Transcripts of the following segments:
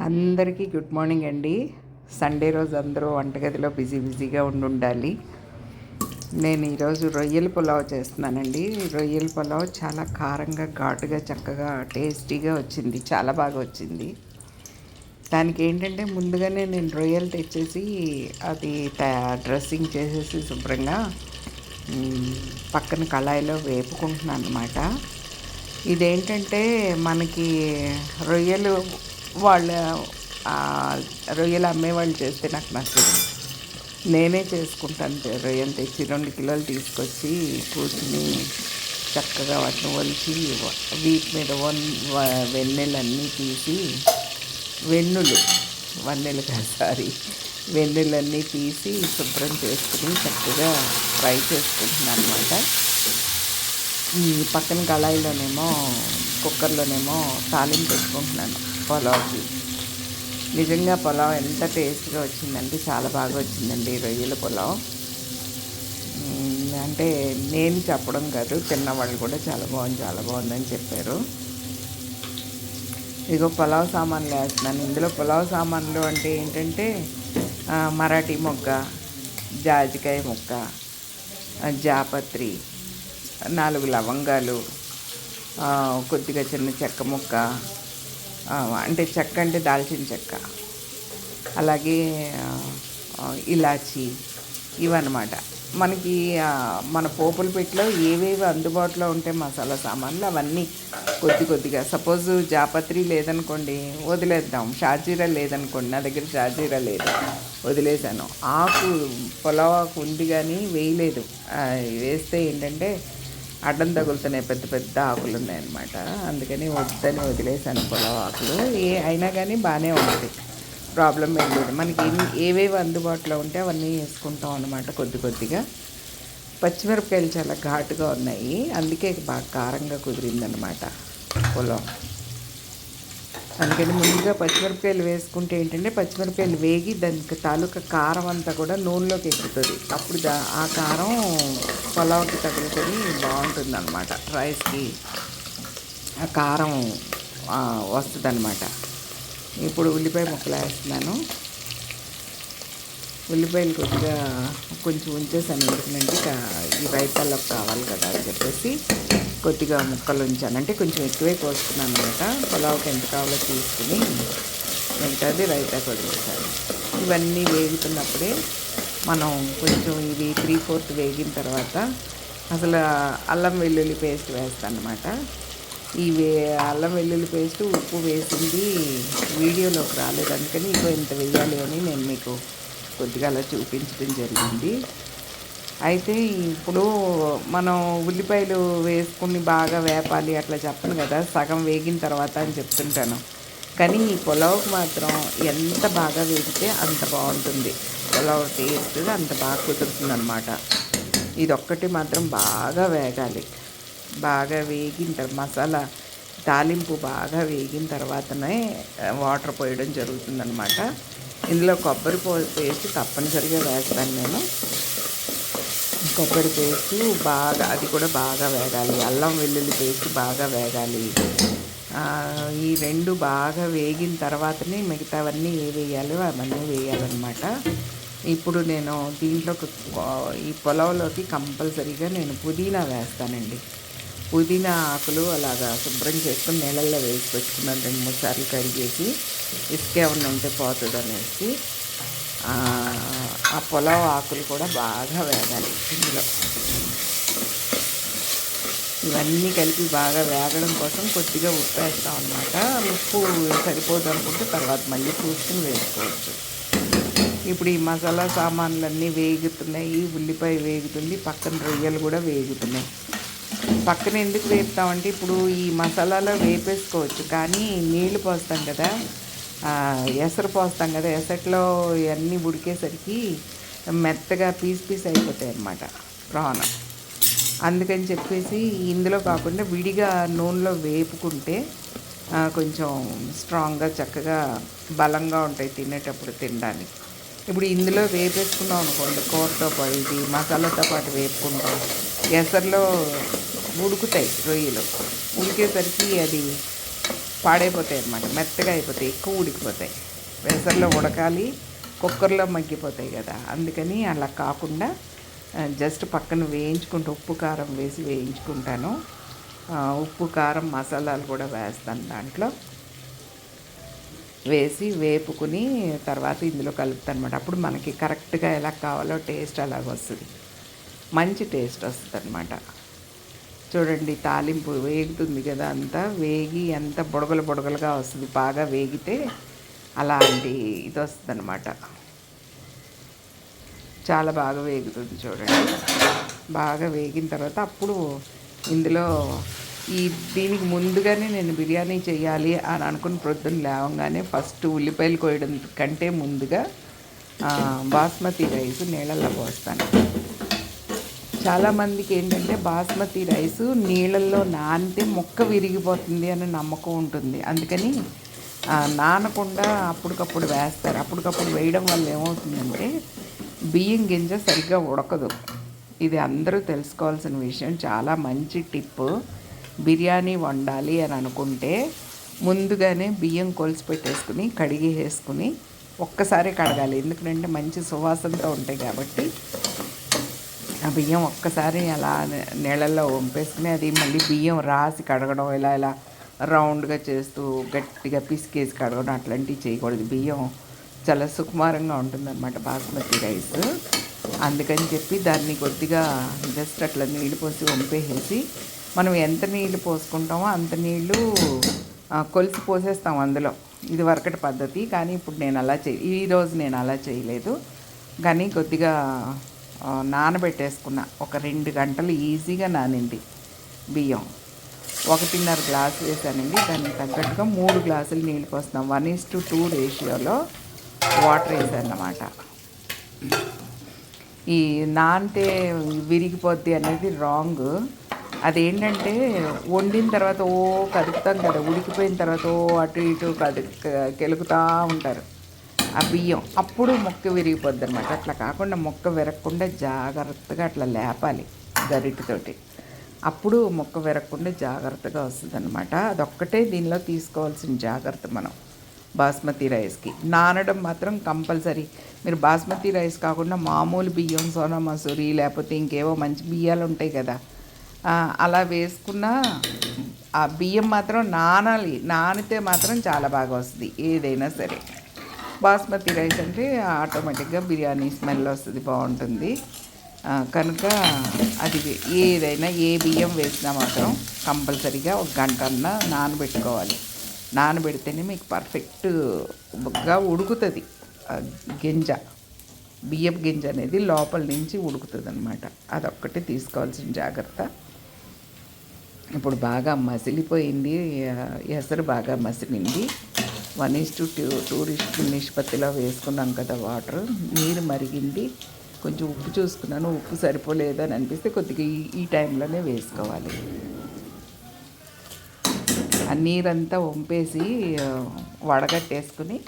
అందరికీ good morning అండి. Sunday రోజు అందరూ వంటగదిలో బిజీ బిజీగా ఉండి ఉండాలి నేను ఈరోజు రొయ్యల పులావ్ చేస్తున్నానండి. రొయ్యల పులావ్ చాలా కారంగా ఘాటుగా చక్కగా టేస్టీగా వచ్చింది. చాలా బాగా వచ్చింది. దానికి ఏంటంటే ముందుగానే నేను రొయ్యలు తెచ్చేసి అది డ్రెస్సింగ్ చేసేసి శుభ్రంగా పక్కన కళాయిలో వేపుకుంటున్నాను అనమాట ఇదేంటంటే మనకి రొయ్యలు వాళ్ళ రొయ్యలు అమ్మేవాళ్ళు చేస్తే నాకు నచ్చదు. నేనే చేసుకుంటాను రొయ్యలు తెచ్చి రెండు కిలోలు తీసుకొచ్చి కూర్చుని చక్కగా వాటిని ఒలిచి వీటి మీద వన్ వెన్నెలన్నీ తీసి వెన్నులు వన్నెలు కాదు సారీ వెన్నెలన్నీ తీసి శుభ్రం చేసుకుని చక్కగా ఫ్రై చేసుకుంటున్నాను అనమాట ఈ పక్కన కళాయిలోనేమో కుక్కర్లోనేమో తాలింపు పెట్టుకుంటున్నాను. పులావ్కి నిజంగా పులావ్ ఎంత టేస్ట్గా వచ్చిందంటే చాలా బాగా వచ్చిందండి రొయ్యల పులావ్. అంటే నేను చెప్పడం కాదు తిన్నవాళ్ళు కూడా చాలా బాగుంది చాలా బాగుందని చెప్పారు. ఇగో పులావ్ సామాన్లు వేస్తున్నాను. ఇందులో పులావ్ సామాన్లు అంటే ఏంటంటే మరాఠీ మొగ్గ జాజికాయ ముక్క జాపత్రి నాలుగు లవంగాలు కొద్దిగా చిన్న చెక్క ముక్క అంటే చెక్క అంటే దాల్చిన చెక్క. అలాగే ఇలాచి ఇవన్నమాట. మనకి మన పోపుల పెట్టిలో ఏవేవి అందుబాటులో ఉంటే మసాలా సామాన్లు అవన్నీ కొద్ది కొద్దిగా సపోజ్ జాపత్రి లేదనుకోండి వదిలేద్దాం. షాజీరా లేదనుకోండి నా దగ్గర షాజీరా లేదు వదిలేసాను ఆకు పొలవాకు ఉంది కానీ వేయలేదు. వేస్తే ఏంటంటే అడ్డం తగులుతున్నాయి పెద్ద పెద్ద ఆకులు ఉన్నాయన్నమాట. అందుకని వద్దని వదిలేసాను పొలం ఆకులు. ఏ అయినా కానీ బాగానే ఉంటుంది ప్రాబ్లం ఏం లేదు. మనకి ఏవేవి అందుబాటులో ఉంటే అవన్నీ వేసుకుంటాం అనమాట కొద్ది కొద్దిగా. పచ్చిమిరపకాయలు చాలా ఘాటుగా ఉన్నాయి. అందుకే బాగా కారంగా కుదిరిందనమాట పొలం. అందుకని ముందుగా పచ్చిమిరపకాయలు వేసుకుంటే ఏంటంటే పచ్చిమిరపకాయలు వేగి దానికి తాలూకా కారం అంతా కూడా నూనెలోకి ఎక్కుతుంది. అప్పుడు ఆ కారం పొలావుకి తగులుకొని బాగుంటుంది అనమాట రైస్కి ఆ కారం వస్తుంది అనమాట ఇప్పుడు ఉల్లిపాయ ముక్కలు వేస్తున్నాను. ఉల్లిపాయలు కొద్దిగా కొంచెం ఉంచేసాను. ఎందుకంటే ఈ రైతాలకు కావాలి కదా అని చెప్పేసి. కొద్దిగా ముక్కలు ఉంచాను. అంటే కొంచెం ఎక్కువే కోసుకున్నాను అనమాట. పొలావుకి ఎంత కావాలో తీసుకుని మిగతాది రైతా కొడివేశాను ఇవన్నీ వేగుతున్నప్పుడే మనం కొంచెం ఇది త్రీ ఫోర్త్ వేగిన తర్వాత అసలు అల్లం వెల్లుల్లి పేస్ట్ వేస్తాను అనమాట ఈ వే అల్లం వెల్లుల్లి పేస్ట్ ఉప్పు వేసింది వీడియోలోకి రాలేదు. అందుకని ఇంకో ఇంత వేయాలి అని నేను మీకు కొద్దిగా అలా చూపించడం జరిగింది. అయితే ఇప్పుడు మనం ఉల్లిపాయలు వేసుకుని బాగా వేపాలి అట్లా చెప్పను కదా సగం వేగిన తర్వాత అని చెప్తుంటాను. కానీ ఈ పులావ్కి మాత్రం ఎంత బాగా వేగితే అంత బాగుంటుంది. పులావ్ టేస్ట్ అంత బాగా కుదురుతుంది అనమాట ఇదొక్కటి మాత్రం బాగా వేగాలి. బాగా వేగిన తర్వాత మసాలా తాలింపు బాగా వేగిన తర్వాతనే వాటర్ పోయడం జరుగుతుందనమాట ఇందులో కొబ్బరి పేస్ట్ తప్పనిసరిగా వేస్తాను నేను. కొబ్బరి పేస్ట్ బాగా అది కూడా బాగా వేగాలి. అల్లం వెల్లుల్లి పేస్ట్ బాగా వేగాలి. ఈ రెండు బాగా వేగిన తర్వాతనే మిగతావన్నీ ఏ వేయాలో అవన్నీ వేయాలన్నమాట. ఇప్పుడు నేను దీంట్లో ఈ పొలంలోకి కంపల్సరీగా నేను పుదీనా వేస్తానండి. పుదీనా ఆకులు అలాగా శుభ్రం చేసుకుని నీళ్ళల్లో వేసి పెట్టుకున్నాను రెండు మూడు సార్లు కడిగేసి ఇసుక ఏమన్నా ఉంటే పోతుంది అనేసి ఆ పొలావ్ ఆకులు కూడా బాగా వేగాలి ఇందులో. ఇవన్నీ కలిపి బాగా వేగడం కోసం కొద్దిగా ఉప్పు వేస్తాం అనమాట ఉప్పు సరిపోదు అనుకుంటే తర్వాత మళ్ళీ చూసుకుని వేసుకోవచ్చు. ఇప్పుడు ఈ మసాలా సామాన్లన్నీ వేగుతున్నాయి ఉల్లిపాయ వేగుతుంది పక్కన రొయ్యలు కూడా వేగుతున్నాయి. పక్కన ఎందుకు వేపుతామంటే ఇప్పుడు ఈ మసాలాలో వేపేసుకోవచ్చు కానీ నీళ్ళు పోస్తాం కదా. ఎసరు పోస్తాం కదా ఎసట్లో ఇవన్నీ ఉడికేసరికి మెత్తగా పీస్ పీస్ అయిపోతాయి అన్నమాట ప్రాన్. అందుకని చెప్పేసి ఇందులో కాకుండా విడిగా నూనెలో వేపుకుంటే కొంచెం స్ట్రాంగ్గా చక్కగా బలంగా ఉంటాయి తినేటప్పుడు తినడానికి. ఇప్పుడు ఇందులో వేపేసుకున్నాం అనుకోండి కూరతో పాటు ఇది మసాలాతో పాటు వేపుకుంటాం. ఎసర్లో ఉడుకుతాయి రొయ్యలు. ఉడికేసరికి అది పాడైపోతాయి అన్నమాట. మెత్తగా అయిపోతాయి ఎక్కువ ఉడికిపోతాయి. వెసర్లో ఉడకాలి కుక్కర్లో మగ్గిపోతాయి కదా. అందుకని అలా కాకుండా జస్ట్ పక్కన వేయించుకుంటూ ఉప్పు కారం వేసి వేయించుకుంటాను. ఉప్పు కారం మసాలాలు కూడా వేస్తాను దాంట్లో. వేసి వేపుకుని తర్వాత ఇందులో కలుపుతాను అనమాట అప్పుడు మనకి కరెక్ట్గా ఎలా కావాలో టేస్ట్ అలాగ వస్తుంది. మంచి టేస్ట్ వస్తుంది అనమాట చూడండి తాలింపు వేగుతుంది కదా అంతా. వేగి ఎంత బుడగలు బుడగలుగా వస్తుంది బాగా వేగితే అలాంటి ఇది వస్తుంది అనమాట చాలా బాగా వేగుతుంది చూడండి. బాగా వేగిన తర్వాత అప్పుడు ఇందులో ఈ దీనికి ముందుగానే నేను బిర్యానీ చేయాలి అని అనుకుని ప్రొద్దున లేవగానే ఫస్ట్ ఉల్లిపాయలు కోయడం కంటే ముందుగా బాస్మతి రైస్ నీళ్ళల్లో పోస్తాను. చాలామందికి ఏంటంటే బాస్మతి రైస్ నీళ్ళల్లో నానితే మొక్క విరిగిపోతుంది అని నమ్మకం ఉంటుంది. అందుకని నానకుండా అప్పటికప్పుడు వేస్తారు. అప్పటికప్పుడు వేయడం వల్ల ఏమవుతుందంటే బియ్యం గింజ సరిగ్గా ఉడకదు. ఇది అందరూ తెలుసుకోవాల్సిన విషయం. చాలా మంచి టిప్. బిర్యానీ వండాలి అని అనుకుంటే ముందుగానే బియ్యం కొలిసి పెట్టేసుకుని కడిగి వేసుకుని ఒక్కసారి కడగాలి. ఎందుకంటే మంచి సువాసనతో ఉంటాయి కాబట్టి ఆ బియ్యం ఒక్కసారి అలా నీళ్ళల్లో వంపేసుకుని అది మళ్ళీ బియ్యం రాసి కడగడం ఇలా ఇలా రౌండ్గా చేస్తూ గట్టిగా పిసికేసి కడగడం అట్లాంటివి చేయకూడదు. బియ్యం చాలా సుకుమారంగా ఉంటుందన్నమాట బాస్మతి రైస్. అందుకని చెప్పి దాన్ని కొద్దిగా జస్ట్ అట్లా నీళ్ళు పోసి వంపేసేసి మనం ఎంత నీళ్ళు పోసుకుంటామో అంత నీళ్ళు కొలిసి పోసేస్తాం అందులో. ఇది వరకటి పద్ధతి. కానీ ఇప్పుడు నేను అలా చేయ ఈరోజు నేను అలా చేయలేదు. కానీ కొద్దిగా నానబెట్టేసుకున్న ఒక రెండు గంటలు ఈజీగా నానింది బియ్యం. ఒకటిన్నర గ్లాస్ వేసానండి. దానికి తగ్గట్టుగా మూడు గ్లాసులు నీళ్ళు పోస్తున్నాం. వన్ ఈస్ టు టూ రేషియోలో వాటర్ వేసాను అన్నమాట ఈ నాంతే విరిగిపోద్ది అనేది రాంగ్. అదేంటంటే వండిన తర్వాత ఓ కదుపుతాం కదా ఉడికిపోయిన తర్వాత ఓ అటు ఇటు కదు కెలుకుతూ ఉంటారు. ఆ బియ్యం అప్పుడు మొక్క విరిగిపోద్ది అనమాట అట్లా కాకుండా మొక్క విరగకుండా జాగ్రత్తగా అట్లా లేపాలి గరిటితోటి. అప్పుడు మొక్క విరగకుండా జాగ్రత్తగా వస్తుంది అనమాట అదొక్కటే దీనిలో తీసుకోవాల్సిన జాగ్రత్త మనం బాస్మతి రైస్కి. నానడం మాత్రం కంపల్సరీ. మీరు బాస్మతి రైస్ కాకుండా మామూలు బియ్యం సోనా మసూరి లేకపోతే ఇంకేవో మంచి బియ్యాలు ఉంటాయి కదా. అలా వేసుకున్న ఆ బియ్యం మాత్రం నానాలి. నానితే మాత్రం చాలా బాగా వస్తుంది. ఏదైనా సరే. బాస్మతి రైస్ అంటే ఆటోమేటిక్గా బిర్యానీ స్మెల్ వస్తుంది బాగుంటుంది. కనుక అది ఏదైనా ఏ బియ్యం వేసినా మాత్రం కంపల్సరీగా ఒక గంట అన్నా నానబెట్టుకోవాలి. నానబెడితేనే మీకు పర్ఫెక్ట్గా ఉడుకుతుంది. గింజ బియ్యపు గింజ అనేది లోపల నుంచి ఉడుకుతుంది అనమాట అదొక్కటి తీసుకోవాల్సిన జాగ్రత్త. ఇప్పుడు బాగా మసిలిపోయింది ఎసరు బాగా మసిలింది. వన్ ఇస్ టు టూ టూరిస్ట్ నిష్పత్తిలో వేసుకున్నాను కదా వాటర్. నీరు మరిగింది. కొంచెం ఉప్పు చూసుకున్నాను. ఉప్పు సరిపోలేదని అనిపిస్తే కొద్దిగా ఈ టైంలోనే వేసుకోవాలి. ఆ నీరంతా వంపేసి వడగట్టేసుకుని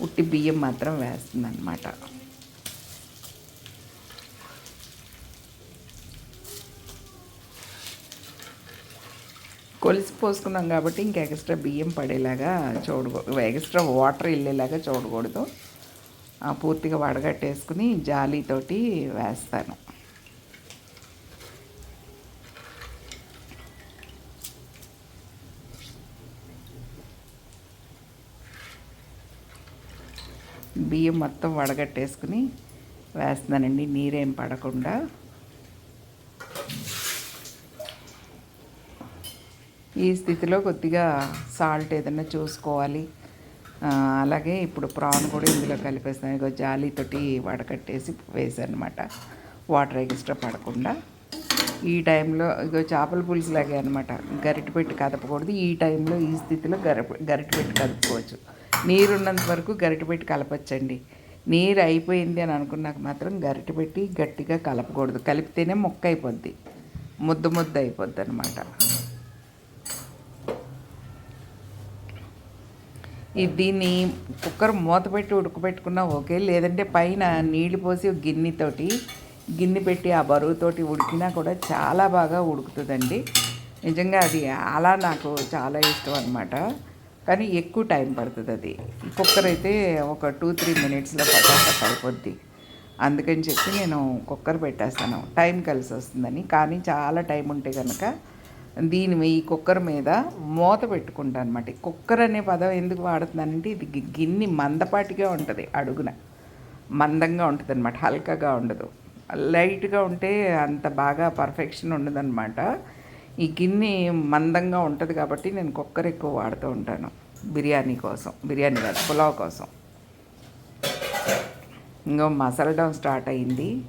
ఉట్టి బియ్యం మాత్రం వేస్తుంది అనమాట కొలిసి పోసుకున్నాం కాబట్టి ఇంకా ఎక్స్ట్రా బియ్యం పడేలాగా చూడకూడదు ఎక్స్ట్రా వాటర్ వెళ్ళేలాగా చూడకూడదు. పూర్తిగా వడగట్టేసుకుని జాలీతోటి వేస్తాను. బియ్యం మొత్తం వడగట్టేసుకుని వేస్తున్నానండి. నీరేం పడకుండా ఈ స్థితిలో కొద్దిగా సాల్ట్ ఏదైనా చూసుకోవాలి. అలాగే ఇప్పుడు ప్రాన్ కూడా ఇందులో కలిపేస్తాను. ఇగో జాలీతోటి వడకట్టేసి వేసానమాట. వాటర్ ఎక్స్ట్రా పడకుండా. ఈ టైంలో ఇగో చేపల పులుసు లాగే అనమాట. గరిటె పెట్టి కదపకూడదు. ఈ టైంలో ఈ స్థితిలో గరి గరిటె పెట్టి కదుపుకోవచ్చు. నీరున్నంత వరకు గరిటె పెట్టి కలపచ్చండి. నీరు అయిపోయింది అని అనుకున్నాక మాత్రం గరిటె పెట్టి గట్టిగా కలపకూడదు. కలిపితేనే మొక్క అయిపోద్ది. ముద్ద ముద్ద అయిపోద్ది అనమాట దీన్ని కుక్కర్ మూత పెట్టి ఉడకబెట్టుకున్నా ఓకే లేదంటే పైన నీళ్ళు పోసి గిన్నెతోటి గిన్నె పెట్టి ఆ బరువుతోటి ఉడికినా కూడా చాలా బాగా ఉడుకుతుందండి. నిజంగా అది అలా నాకు చాలా ఇష్టం అనమాట కానీ ఎక్కువ టైం పడుతుంది అది. కుక్కర్ అయితే ఒక టూ త్రీ మినిట్స్లో పటాపట్ అయిపోద్ది. అందుకని చెప్పి నేను కుక్కర్ పెట్టేస్తాను. టైం కలిసి వస్తుందని. కానీ చాలా టైం ఉంటే కనుక దీని ఈ కుక్కర్ మీద మూత పెట్టుకుంటాను అనమాట కుక్కర్ అనే పదం ఎందుకు వాడుతున్నానంటే ఇది గిన్నె మందపాటిగా ఉంటుంది అడుగున. మందంగా ఉంటుంది అనమాట హల్కగా ఉండదు. లైట్గా ఉంటే అంత బాగా పర్ఫెక్షన్ ఉండదన్నమాట. ఈ గిన్నె మందంగా ఉంటుంది కాబట్టి నేను కుక్కర్ ఎక్కువ వాడుతూ ఉంటాను. బిర్యానీ కోసం బిర్యానీ కాదు పులావ్ కోసం. ఇంకో మసలడం స్టార్ట్ అయింది.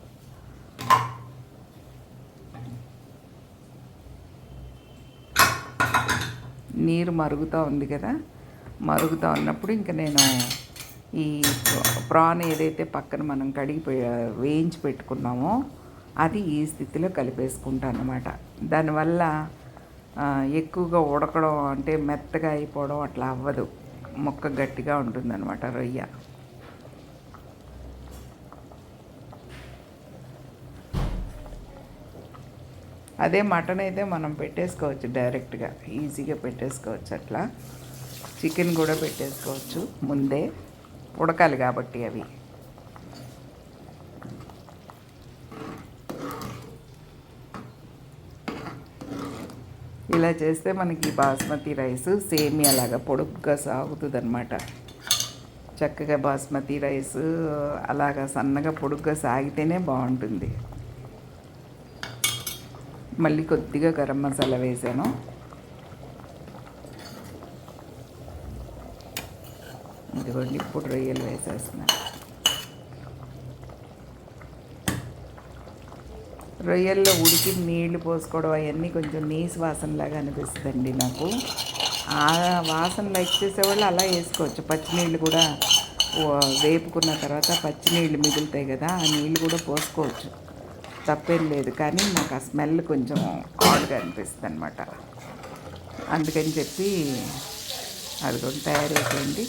నీరు మరుగుతూ ఉంది కదా? మరుగుతూ ఉన్నప్పుడు ఇంకా నేను ఈ ప్రాన్ ఏదైతే పక్కన మనం కడిగి వేయించి పెట్టుకున్నామో అది ఈ స్థితిలో కలిపేసుకుంటాను అనమాట దానివల్ల ఎక్కువగా ఉడకడం అంటే మెత్తగా అయిపోవడం అట్లా అవ్వదు. మొక్క గట్టిగా ఉంటుందన్నమాట రొయ్య. అదే మటన్ అయితే మనం పెట్టేసుకోవచ్చు డైరెక్ట్గా ఈజీగా పెట్టేసుకోవచ్చు అట్లా. చికెన్ కూడా పెట్టేసుకోవచ్చు ముందే ఉడకాలి కాబట్టి అవి. ఇలా చేస్తే మనకి బాస్మతి రైస్ సేమియా లాగా పొడుగ్గా సాగుతుంది అనమాట చక్కగా బాస్మతి రైస్ అలాగా సన్నగా పొడుగ్గా సాగితేనే బాగుంటుంది. మళ్ళీ కొద్దిగా గరం మసాలా వేసాను. ఇదిగోండి ఇప్పుడు రొయ్యలు వేసేస్తున్నాను. రొయ్యల్లో ఉడికి నీళ్ళు పోసుకోవడం అవన్నీ కొంచెం నీసు వాసనలాగా అనిపిస్తుందండి నాకు. ఆ వాసన లైక్ చేసేవాళ్ళు అలా వేసుకోవచ్చు. పచ్చినీళ్ళు కూడా వేపుకున్న తర్వాత పచ్చినీళ్ళు మిగులుతాయి కదా ఆ నీళ్ళు కూడా పోసుకోవచ్చు. తప్పేం లేదు కానీ నాకు ఆ స్మెల్ కొంచెం ఆడ్గా అనిపిస్తుంది అనమాట అందుకని చెప్పి అది కూడా తయారైపోయింది.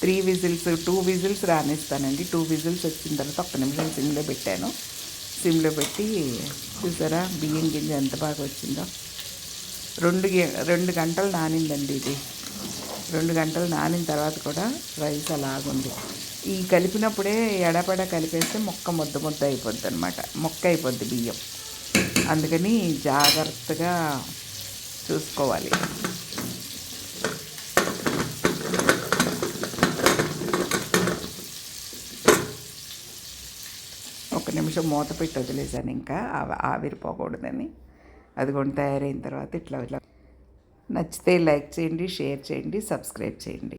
త్రీ విజిల్స్ టూ విజిల్స్ రానిస్తానండి. టూ విజిల్స్ వచ్చిన తర్వాత ఒక్క నిమిషం సిమ్లో పెట్టాను. సిమ్లో పెట్టి చూసారా బియ్యం గింజ ఎంత బాగా వచ్చిందో. రెండు రెండు గంటలు నానిందండి ఇది. రెండు గంటలు నానిన తర్వాత కూడా రైస్ అలాగుంది. ఈ కలిపినప్పుడే ఎడపడ కలిపేస్తే మొక్క ముద్ద ముద్ద అయిపోద్ది అనమాట మొక్క అయిపోద్ది బియ్యం. అందుకని జాగ్రత్తగా చూసుకోవాలి. ఒక నిమిషం మూత పెట్టి వదిలేసాను ఇంకా. ఆవిరిపోకూడదని. అది కొని తయారైన తర్వాత ఇట్లా ఇట్లా. నచ్చితే లైక్ చేయండి షేర్ చేయండి సబ్స్క్రైబ్ చేయండి.